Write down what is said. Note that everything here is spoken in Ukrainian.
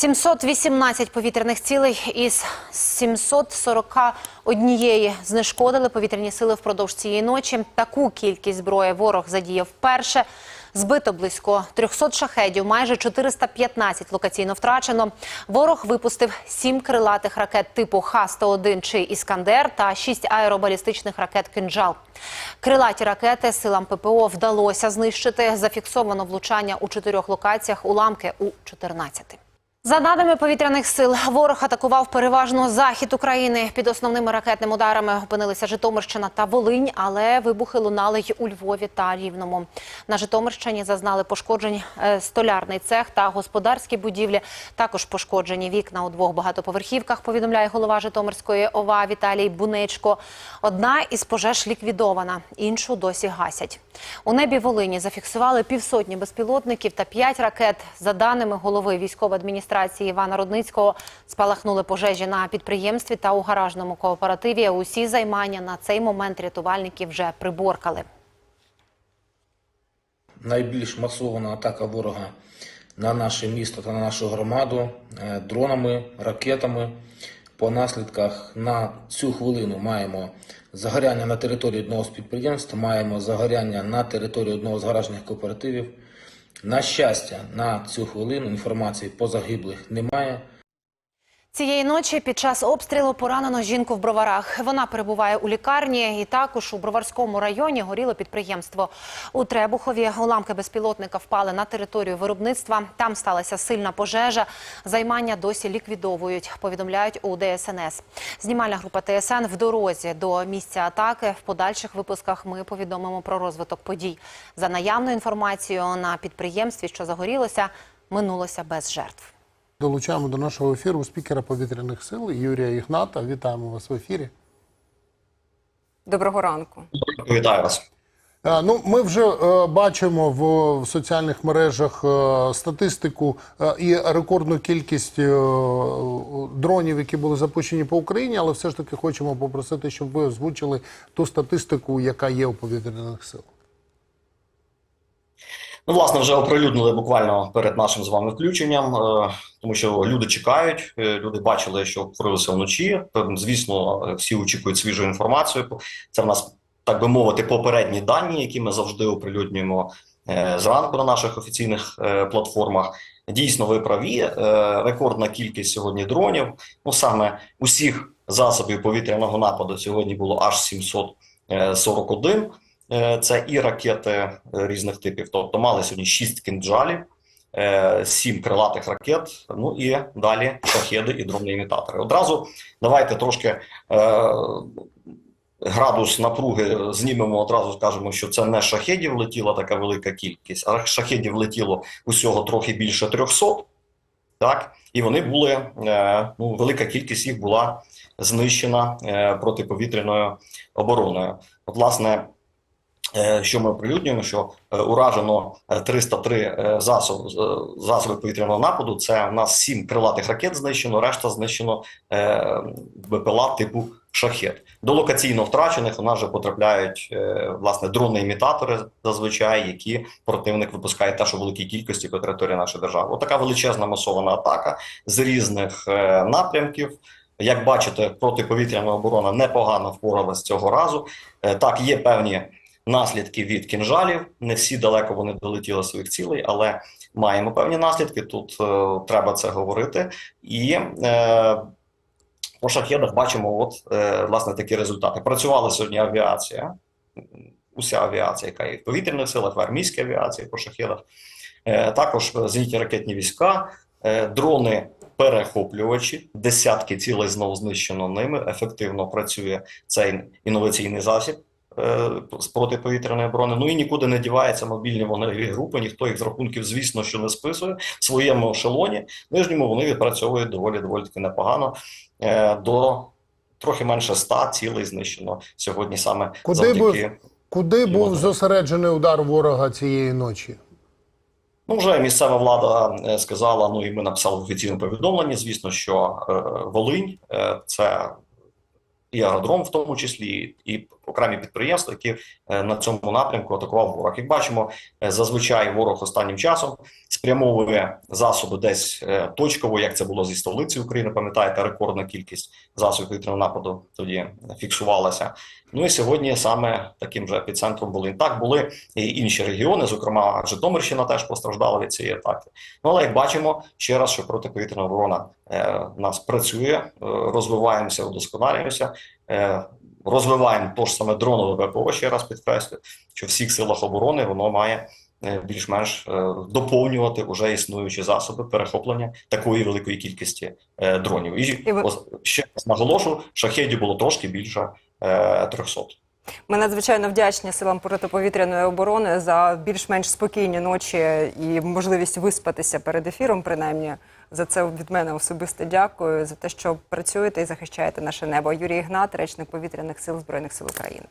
718 повітряних цілей із 741 знешкодили повітряні сили впродовж цієї ночі. Таку кількість зброї ворог задіяв вперше. Збито близько 300 шахедів, майже 415 локаційно втрачено. Ворог випустив сім крилатих ракет типу Х-101 чи Іскандер та шість аеробалістичних ракет «Кинджал». Крилаті ракети силам ППО вдалося знищити. Зафіксовано влучання у чотирьох локаціях, уламки у 14. За даними повітряних сил, ворог атакував переважно захід України. Під основними ракетними ударами опинилися Житомирщина та Волинь, але вибухи лунали й у Львові та Рівному. На Житомирщині зазнали пошкоджень е, столярний цех та господарські будівлі. Також пошкоджені вікна у двох багатоповерхівках. Повідомляє голова Житомирської ОВА Віталій Бунечко. Одна із пожеж ліквідована, іншу досі гасять. У небі Волині зафіксували півсотні безпілотників та п'ять ракет. За даними голови військової адміністрації Івана Рудницького, спалахнули пожежі на підприємстві та у гаражному кооперативі. Усі займання на цей момент рятувальники вже приборкали. найбільш масована атака ворога на наше місто та на нашу громаду е, дронами, ракетами. По наслідках на цю хвилину маємо загоряння на території одного з підприємств, маємо загоряння на території одного з гаражних кооперативів. На щастя, на цю хвилину інформації по загиблих немає. Цієї ночі під час обстрілу поранено жінку в броварах. Вона перебуває у лікарні, і також у броварському районі горіло підприємство. У Требухові уламки безпілотника впали на територію виробництва. Там сталася сильна пожежа. Займання досі ліквідовують. Повідомляють у ДСНС. Знімальна група ТСН в дорозі до місця атаки. В подальших випусках ми повідомимо про розвиток подій. За наявною інформацією на підприємстві, що загорілося, минулося без жертв. Долучаємо до нашого ефіру спікера повітряних сил Юрія Ігната. Вітаємо вас в ефірі. Доброго ранку. Вітаю вас. Ну, ми вже е, бачимо в, в соціальних мережах е, статистику е, і рекордну кількість е, дронів, які були запущені по Україні, але все ж таки хочемо попросити, щоб ви озвучили ту статистику, яка є у повітряних сил. Ну, власне, вже оприлюднили буквально перед нашим з вами включенням, е, тому що люди чекають, е, люди бачили, що творилося вночі. Звісно, всі очікують свіжу інформацію. Це в нас, так би мовити, попередні дані, які ми завжди оприлюднюємо е, зранку на наших офіційних платформах. Дійсно, ви праві. Рекордна кількість сьогодні дронів. Ну саме усіх засобів повітряного нападу сьогодні було аж 741. Е, Це і ракети е, різних типів. Тобто мали сьогодні 6 кінджалів, 7 крилатих ракет. Ну і далі шахеди і дрони-імітатори. Одразу давайте трошки е, градус напруги знімемо. Одразу скажемо, що це не шахедів летіла така велика кількість, а шахедів летіло усього трохи більше 300. Так, і вони були е, ну, велика кількість їх була знищена е, протиповітряною обороною. От, власне, е, що ми оприлюднюємо, що е, уражено е, 303 е, засоб, е, засоби повітряного нападу. Це у нас 7 крилатих ракет знищено, решта знищено е, БПЛА типу шахет. До локаційно втрачених у нас вже потрапляють е, власне дрони-імітатори зазвичай, які противник випускає теж у великій кількості по території нашої держави. Отака величезна масована атака з різних е, напрямків. Як бачите, протиповітряна оборона непогано впоралась цього разу. Е, Так, є певні наслідки від кінжалів. Не всі далеко вони долетіли своїх цілей, але маємо певні наслідки. Тут е, треба це говорити. І е, по шахедах бачимо, от е, власне такі результати. Працювала сьогодні авіація, уся авіація, яка є в повітряних силах, в армійській авіації по шахедах. Е, також зенітні ракетні війська, е, дрони. Перехоплювачі, десятки цілей знову знищено ними. Ефективно працює цей інноваційний засіб з протиповітряної оборони. Ну і нікуди не дівається мобільні вогневі групи. Ніхто їх з рахунків, звісно, що не списує в своєму ешелоні. Нижньому вони відпрацьовують доволі доволі таки непогано. Е, до трохи менше ста цілей знищено сьогодні саме Куди завдяки. Куди був зосереджений удар ворога цієї ночі? Ну, вже місцева влада е, сказала. Ну і ми написали в офіційному повідомленні. Звісно, що е, Волинь е, це і аеродром, в тому числі, і окремі підприємства, які е, на цьому напрямку атакував ворог. Як бачимо, е, зазвичай ворог останнім часом спрямовує засоби десь е, точково, як це було зі столиці України. Пам'ятаєте, рекордна кількість засобів повітряного нападу тоді фіксувалася. Ну і сьогодні саме таким же епіцентром були так. Були і інші регіони, зокрема Житомирщина теж постраждала від цієї атаки. Ну але як бачимо, ще раз, що протиповітряна оборона е, нас працює, е, розвиваємося, удосконалюємося. Е, Розвиваємо то ж саме дронове ВПО, ще раз підкреслю, що в всіх силах оборони воно має е, більш-менш е, доповнювати уже існуючі засоби перехоплення такої великої кількості дронів. І, І ви- ще раз наголошу, шахедів було трошки більше е, 300. Ми надзвичайно вдячні силам протиповітряної оборони за більш-менш спокійні ночі і можливість виспатися перед ефіром. Принаймні за це від мене особисто дякую за те, що працюєте і захищаєте наше небо. Юрій Ігнат, речник повітряних сил збройних сил України.